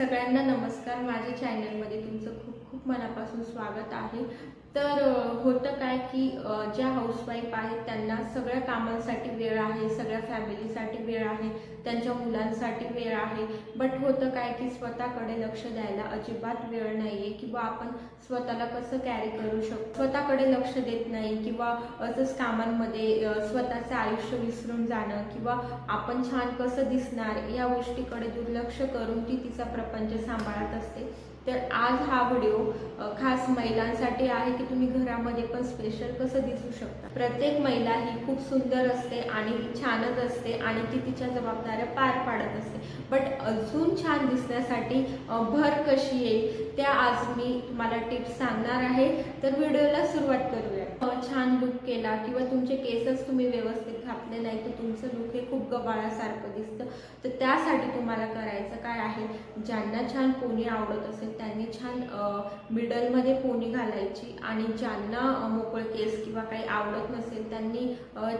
सगळ्यांना नमस्कार. माझ्या चॅनलमध्ये तुमचं खूप खूप मनापासून स्वागत आहे. तर होतं काय की ज्या हाऊसवाईफ आहेत त्यांना सगळ्या कामांसाठी वेळ आहे सगळ्या फॅमिलीसाठी वेळ आहे त्यांच्या मुलांसाठी वेळ आहे. बट होतं काय की स्वतःकडे लक्ष द्यायला अजिबात वेळ नाही आहे किंवा आपण स्वतःला कसं कॅरी करू शकतो? स्वतःकडे लक्ष देत नाही किंवा असंच कामांमध्ये स्वतःचं आयुष्य विसरून जाणं किंवा आपण छान कसं दिसणार या गोष्टीकडे दुर्लक्ष करून ती तिचा प्रपंच सांभाळत असते. तर आज हा व्हिडिओ खास महिलांसाठी आहे की तुम्ही घरामध्ये पण स्पेशल कसं दिसू शकता? प्रत्येक महिला ही खूप सुंदर असते आणि छानच असते आणि ती तिच्या जबाबदाऱ्या पार पाडत असते. बट अजून छान दिसण्यासाठी भर कशी येईल त्या आज मी तुम्हाला टिप्स सांगणार आहे. तर व्हिडिओला सुरुवात करूया. छान लुक केला किंवा तुमचे केसच तुम्ही व्यवस्थित घातले नाही तर तुमचं लुक हे खूप गबाळासारखं दिसतं. तर त्यासाठी तुम्हाला करायचं काय आहे? ज्यांना छान पोनी आवडत असेल त्यांनी छान मिडलमध्ये पोनी घालायची आणि ज्यांना मोकळ केस किंवा काही आवडत नसेल त्यांनी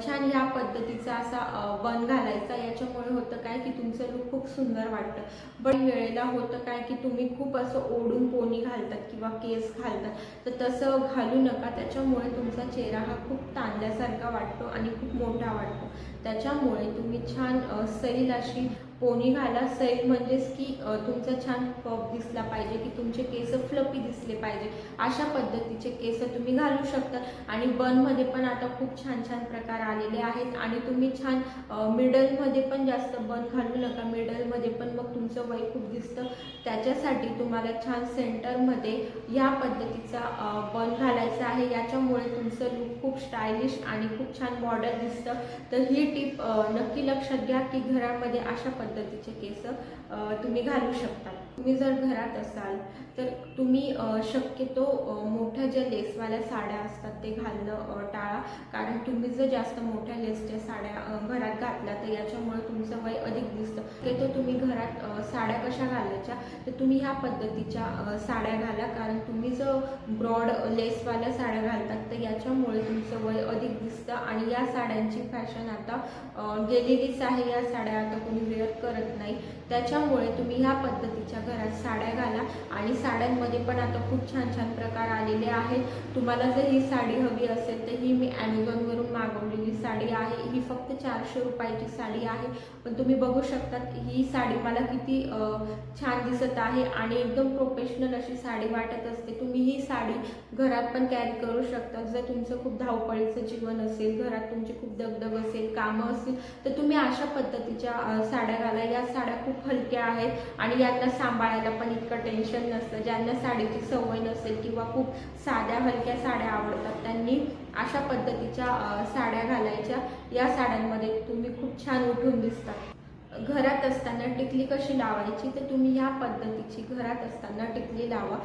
छान ह्या पद्धतीचा असा बन घालायचा. याच्यामुळे होतं काय की तुमचं लुक खूप सुंदर वाटतं. पण वेळेला होतं काय की तुम्ही खूप असं ओढून पोनी घालतात किंवा केस घालतात. तर तसं घालू नका. त्याच्यामुळे तुमचा चेहरा हा खूप ताणल्यासारखा वाटतो आणि खूप मोठा वाटतो. त्याच्यामुळे तुम्ही छान सैल अशी पोनी घाला. सैल म्हणजेच की तुमचा छान पफ दिसला पाहिजे की तुमचे केस फ्लपी दिसले पाहिजे. अशा पद्धतीचे केस तुम्ही घालू शकता. आणि बनमध्ये पण आता खूप छान छान प्रकार आले आहेत आणि तुम्ही छान मिडलमध्ये पण जास्त बन घालू नका. मिडलमध्ये पण मग तुमचं वय खूप दिसतं. त्याच्यासाठी तुम्हाला छान सेंटरमध्ये या पद्धतीचा बन घालायचा आहे. याच्यामुळे तुमचं लुक खूप स्टायलिश आणि खूप छान बॉर्डर दिसतं. तर ही टीप नक्की लक्षात घ्या की घरामध्ये अशा पद्धतीचे केस तुम्ही घालू शकता. तुम्ही जर घरात असाल तर तुम्ही शक्यतो मोठ्या ज्या लेसवाल्या साड्या असतात ते घालणं टाळा. कारण तुम्ही जर जास्त मोठ्या लेसच्या साड्या घरात घातल्या तर याच्यामुळे तुमचं वय अधिक दिसतं. शक्यतो तुम्ही घरात साड्या कशा घालायच्या तर तुम्ही ह्या पद्धतीच्या साड्या घाला. कारण तुम्ही जर ब्रॉड लेसवाल्या साड्या घालतात तर याच्यामुळे तुमचं वय अधिक दिसतं. आणि या साड्यांची फॅशन आता गेलेलीच आहे. या साड्या आता कोणी वेअर करत नाही. त्याच्यामुळे तुम्ही ह्या पद्धतीच्या घरात साड्या घाला. आणि साड्यांमध्ये पण आता खूप छान छान प्रकार आलेले आहेत. तुम्हाला जर ही साडी हवी असेल तर ही मी ॲमेझॉनवरून मागवलेली साडी आहे. ही फक्त चारशे रुपयाची साडी आहे. पण तुम्ही बघू शकतात ही साडी मला किती छान दिसत आहे आणि एकदम प्रोफेशनल अशी साडी वाटत असते. तुम्ही ही साडी घरात पण कॅरी करू शकता. जर तुमचं खूप धावपळीचं जीवन असेल घरात तुमची खूप दगदग असेल कामं असतील तर तुम्ही अशा पद्धतीच्या साड्या घाला. या साड्या खूप हलक्या आहेत आणि यांना सांभाळायला पण इतकं टेन्शन नसतं. ज्यांना साडीची सवय नसेल किंवा खूप साध्या हलक्या साड्या आवडतात त्यांनी अशा पद्धतीच्या साड्या घालायच्या. या साड्यांमध्ये तुम्ही खूप छान उठून दिसता. घरात असताना टिकली कशी लावायची तर तुम्ही ह्या पद्धतीची घरात असताना टिकली लावा.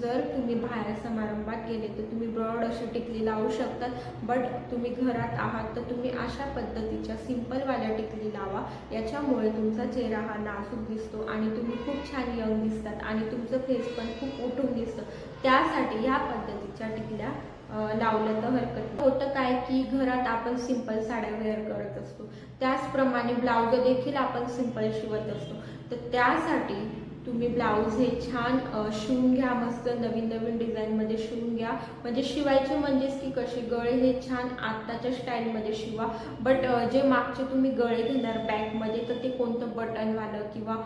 जर तुम्ही बाहेर समारंभात गेले तर तुम्ही ब्रॉड अशी टिकली लावू शकतात बट तुम्ही घरात आहात तर तुम्ही अशा पद्धतीच्या सिंपलवाल्या टिकली लावा. याच्यामुळे तुमचा चेहरा हा नाजूक दिसतो आणि तुम्ही खूप छान यंग दिसतात आणि तुमचं फेस पण खूप उठून दिसतं. त्यासाठी या पद्धतीच्या टिकल्या लावलं तर हरकत होतं काय की घरात आपण सिंपल साड्या वेअर करत असतो. त्याचप्रमाणे ब्लाउज देखील आपण सिंपल शिवत असतो. तर त्यासाठी तुम्ही ब्लाऊज हे छान शिवून घ्या मस्त नवीन नवीन डिझाईनमध्ये शिवून घ्या. म्हणजे शिवायचे म्हणजेच की कसे गळे हे छान आत्ताच्या स्टाईलमध्ये शिवा. बट जे मागचे तुम्ही गळे घेणार बॅकमध्ये तर ते कोणतं बटनवालं किंवा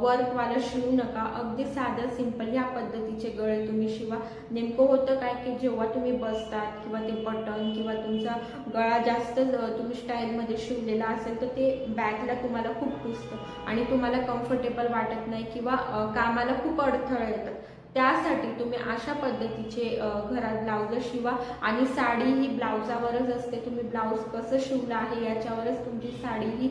वर्कवालं शिवू नका. अगदी साधं सिंपल ह्या पद्धतीचे गळे तुम्ही शिवा. नेमकं होतं काय की जेव्हा तुम्ही बसतात किंवा ते बटन किंवा तुमचा गळा जास्त तुम्ही स्टाईलमध्ये शिवलेला असेल तर ते बॅकला तुम्हाला खूप पुसतं. आणि तुम्हाला कम्फर्टेबल वाटत नाही किंवा कामाला खूप अडथळे येतात त्यासाठी तुम्ही अशा पद्धतीचे घरात ब्लाउज शिवा आणि साडी ही ब्लाउजावरच असते. तुम्ही ब्लाऊज कसं शिवलं आहे याच्यावरच तुमची साडी ही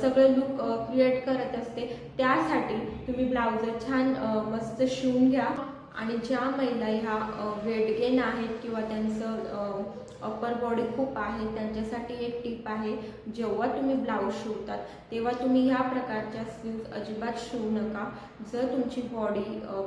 सगळं लुक क्रिएट करत असते. त्यासाठी तुम्ही ब्लाउज छान मस्त शिवून घ्या. आणि ज्या महिला ह्या वेट गेन आहेत किंवा त्यांचं अप्पर बॉडी खूप आहे त्यांच्यासाठी एक टीप आहे जेव्हा तुम्ही ब्लाऊज शिवतात तेव्हा तुम्ही ह्या प्रकारच्या स्लीव्ज अजिबात शिवू नका. जर तुमची बॉडी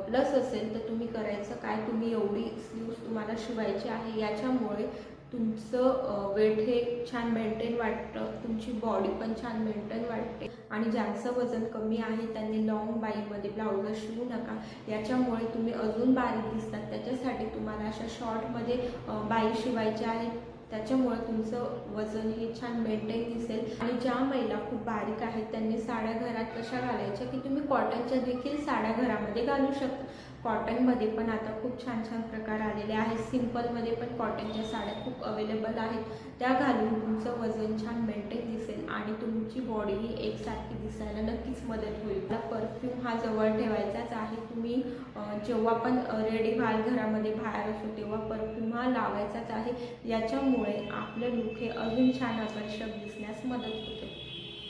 प्लस असेल तर तुम्ही करायचं काय? तुम्ही एवढी स्लीव्ज तुम्हाला शिवायची आहे याच्यामुळे तुमचं वेट हे छान मेंटेन वाटतं तुमची बॉडी पण छान मेंटेन वाटते आणि ज्यांचं वजन कमी आहे त्यांनी लॉंग बाईमध्ये ब्लाऊज शिवू नका. याच्यामुळे तुम्ही अजून बारीक दिसतात. त्याच्यासाठी तुम्हाला अशा शॉर्टमध्ये बाई शिवायच्या आहेत. त्याच्यामुळे तुमचं वजन हे छान मेंटेन दिसेल. आणि ज्या महिला खूप बारीक आहेत त्यांनी साड्या घरात कशा घालायच्या की तुम्ही कॉटनच्या देखील साड्या घरामध्ये घालू शकता. कॉटनमध्ये पण आता खूप छान छान प्रकार आलेले आहेत. सिम्पलमध्ये पण कॉटनच्या साड्या खूप अवेलेबल आहेत. त्या घालून तुमचं वजन छान मेंटेन दिसेल आणि तुमची बॉडी ही एकसारखी दिसायला नक्कीच मदत होईल. परफ्यूम हा जवळ ठेवायचाच आहे. तुम्ही जेव्हा पण रेडी व्हाल घरामध्ये बाहेर असो तेव्हा परफ्यूम हा लावायचाच आहे. याच्यामुळे आपले लुक हे अजून छान आकर्षक दिसण्यास मदत होते.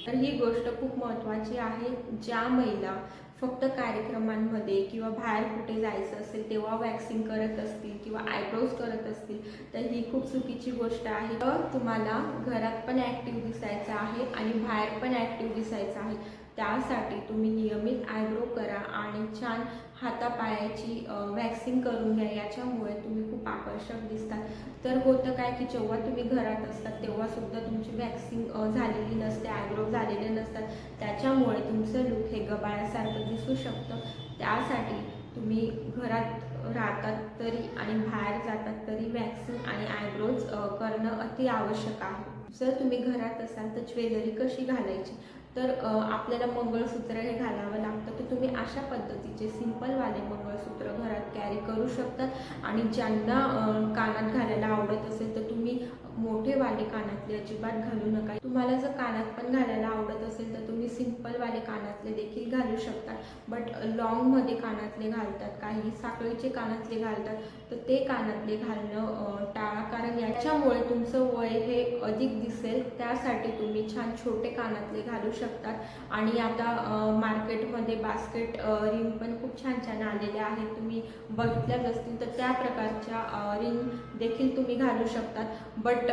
तर ही गोष्ट खूप महत्त्वाची आहे. ज्या महिला फक्त कार्यक्रमांमध्ये किंवा बाहेर कुठे जायचं असेल तेव्हा वॅक्सिंग करत असतील किंवा आयब्रोज करत असतील तर ही खूप चुकीची गोष्ट आहे. तर तुम्हाला घरात पण ॲक्टिव्ह दिसायचं आहे आणि बाहेर पण ॲक्टिव्ह दिसायचं आहे. त्यासाठी तुम्ही नियमित आयब्रो करा आणि छान हातापायाची वॅक्सिंग करून घ्या. याच्यामुळे तुम्ही खूप आकर्षक दिसतात तर होतं काय की जेव्हा तुम्ही घरात असतात तेव्हा सुद्धा तुमची वॅक्सिंग झालेली नसते आयब्रो झालेले नसतात. त्याच्यामुळे तुमचं लुक हे गबाळ्यासारखं दिसू शकतं. त्यासाठी तुम्ही घरात राहतात तरी आणि बाहेर जातात तरी वॅक्सिंग आणि आयब्रोज करणं अति आवश्यक आहे. जर तुम्ही घरात असाल तर ज्वेलरी कशी घालायची? तर आपल्याला मंगळसूत्र हे घालावं लागतं. तर तुम्ही अशा पद्धतीचे सिंपलवाले मंगळसूत्र घरात कॅरी करू शकतात आणि ज्यांना कानात घालायला आवडत असेल तर तुम्ही मोठेवाले कानातले अजिबात घालू नका. तुम्हाला जर कानात पण घालायला आवडत असेल तर तुम्ही सिंपलवाले कानातले देखील घालू शकता. बट लॉंगमध्ये कानातले घालतात काही साखळीचे कानातले घालतात तर ते कानातले घालणं टाळा कारण याच्यामुळे तुमचं वय हे अधिक दिसेल. त्यासाठी तुम्ही छान छोटे कानातले घालू शकतात. आणि आता मार्केटमध्ये बास्केट रिंग पण खूप छान छान आलेले आहेत. तुम्ही बघितल्याच असतील तर त्या प्रकारच्या रिंग देखील तुम्ही घालू शकतात. बट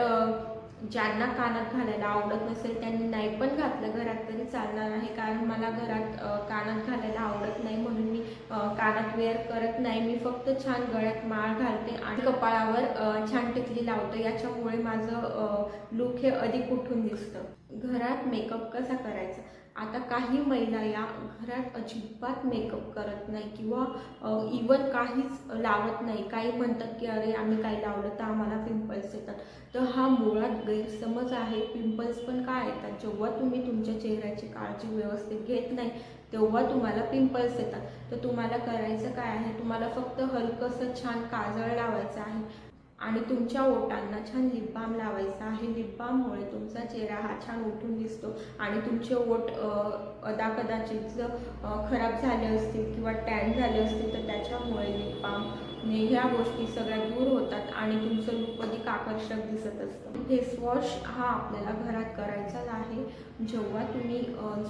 ज्यांना कानात घालायला आवडत नसेल त्यांनी नाही पण घातलं घरात तरी चालणार आहे. कारण मला घरात कानात घालायला आवडत नाही म्हणून मी कानात वेअर करत नाही. मी फक्त छान गळ्यात माळ घालते आणि कपाळावर छान टिकली लावते. याच्यामुळे माझं लुक हे अधिक उठून दिसतं. घरात मेकअप कसा करायचा? आता काही महिला या घरात अजिबात मेकअप करत नाही किंवा इवन काहीच लावत नाही. काही म्हणतात की अरे आम्ही काही लावलं तर आम्हाला पिंपल्स येतात. तर हा मुळात गैरसमज आहे. पिंपल्स पण काय येतात? जेव्हा तुम्ही तुमच्या चेहऱ्याची काळजी व्यवस्थित घेत नाही तेव्हा तुम्हाला पिंपल्स येतात. तर तुम्हाला करायचं काय आहे? तुम्हाला फक्त हलकंसं छान काजळ लावायचं आहे. आणि तुमच्या ओटांना छान लिप बाम लावायचा आहे. लिप बाममुळे तुमचा चेहरा हा छान उठून दिसतो आणि तुमचे ओठ अदाकदाचित खराब झाले असतील किंवा टॅन झाले असतील तर त्याच्यामुळे लिप बाम ह्या गोष्टी सगळ्या दूर होतात आणि तुमचं लुक अधिक आकर्षक दिसत असतं. फेसवॉश हा आपल्याला घरात करायचाच आहे. जेव्हा तुम्ही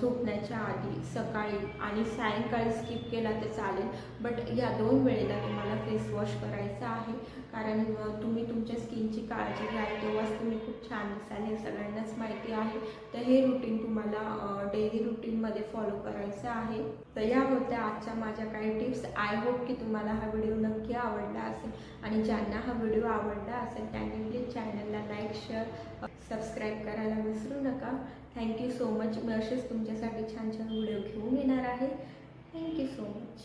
झोपण्याच्या आधी सकाळी आणि सायंकाळी स्किप केला तर चालेल. बट या दोन वेळेला तुम्हाला फेसवॉश करायचा आहे. कारण तुम्ही तुमच्या स्किनची काळजी घ्याल तेव्हाच तुम्ही खूप छान दिसाल. हे सगळ्यांनाच माहिती आहे. तर हे रुटीन तुम्हाला डेली रुटीनमध्ये फॉलो करायचं आहे. तर या होत्या आजच्या माझ्या काही टिप्स आय होप की तुम्हाला हा व्हिडिओ नक्की आवडला असेल आणि ज्यांना हा व्हिडिओ आवडला असेल त्यांनी प्लीज चॅनलला लाईक शेअर सबस्क्राईब करायला विसरू नका. थँक्यू सो मच मी असेच तुमच्यासाठी छान छान व्हिडिओ घेऊन येणार आहे. Thank you so much